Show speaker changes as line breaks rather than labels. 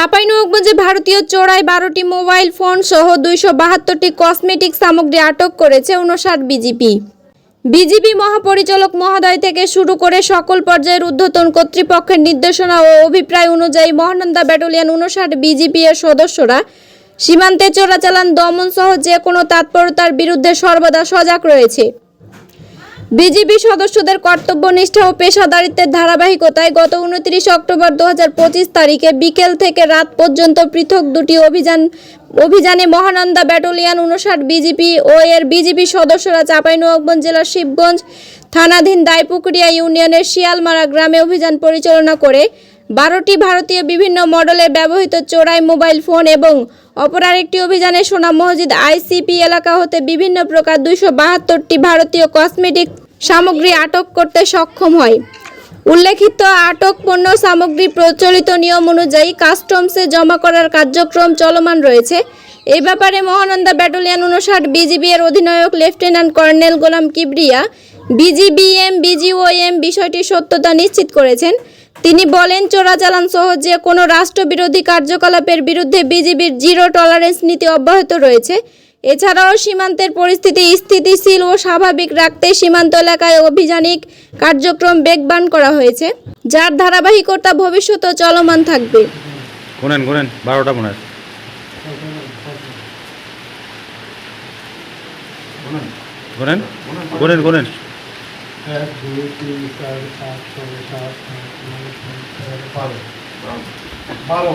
চাঁপাইনবাবগঞ্জে ভারতীয় চোরাই বারোটি মোবাইল ফোন সহ দুইশো বাহাত্তরটি কসমেটিক সামগ্রী আটক করেছে উনষাট বিজিপি বিজিবি মহাপরিচালক মহোদয় থেকে শুরু করে সকল পর্যায়ের ঊর্ধ্বতন কর্তৃপক্ষের নির্দেশনা ও অভিপ্রায় অনুযায়ী মহানন্দা ব্যাটালিয়ান উনষাট বিজিপি এর সদস্যরা সীমান্তে চোরাচালান দমন সহ যে কোনো তৎপরতার বিরুদ্ধে সর্বদা সজাগ রয়েছে বিজিবি সদস্যদের কর্তব্য নিষ্ঠা ও পেশাদারিত্বের ধারাবাহিকতায় গত উনত্রিশ অক্টোবর দু তারিখে বিকেল থেকে রাত পর্যন্ত পৃথক দুটি অভিযান অভিযানে মহানন্দা ব্যাটালিয়ান উনষাট বিজিপি ও এর বিজিপি সদস্যরা চাঁপাইনবাবগঞ্জ জেলার শিবগঞ্জ থানাধীন দায়পুকুরিয়া ইউনিয়নের শিয়ালমারা গ্রামে অভিযান পরিচালনা করে বারোটি ভারতীয় বিভিন্ন মডেলে ব্যবহৃত চোরাই মোবাইল ফোন এবং অপরার একটি অভিযানে সোনা মসজিদ আইসিপি এলাকা হতে বিভিন্ন প্রকার দুইশো বাহাত্তরটি ভারতীয় কসমেটিক সামগ্রী আটক করতে সক্ষম হয় উল্লেখিত আটক পণ্য সামগ্রী প্রচলিত নিয়ম অনুযায়ী কাস্টমসে জমা করার কার্যক্রম চলমান রয়েছে এ ব্যাপারে মহানন্দা ব্যাটালিয়ান উনষাট বিজিবি এর অধিনায়ক lieutenant colonel Golam Kibria BGBM BGOM বিষয়টি সত্যতা নিশ্চিত করেছেন তিনি বলেন চোরাচালান সহ যে কোনো রাষ্ট্রবিরোধী কার্যকলাপের বিরুদ্ধে বিজেপির জিরো টলারেন্স নীতি অব্যাহত রয়েছে এছাড়াও সীমান্তের পরিস্থিতি স্থিতিশীল ও স্বাভাবিক রাখতে সীমান্ত এলাকায় অভিযানিক কার্যক্রম বেগবান করা হয়েছে যার ধারাবাহিকতা ভবিষ্যতে চলমান থাকবে
গুনেন গুনেন গুনেন গুনেন গুনেন এক দুই তিন চার পাঁচ ছয় সাত আট নয় বারো বারো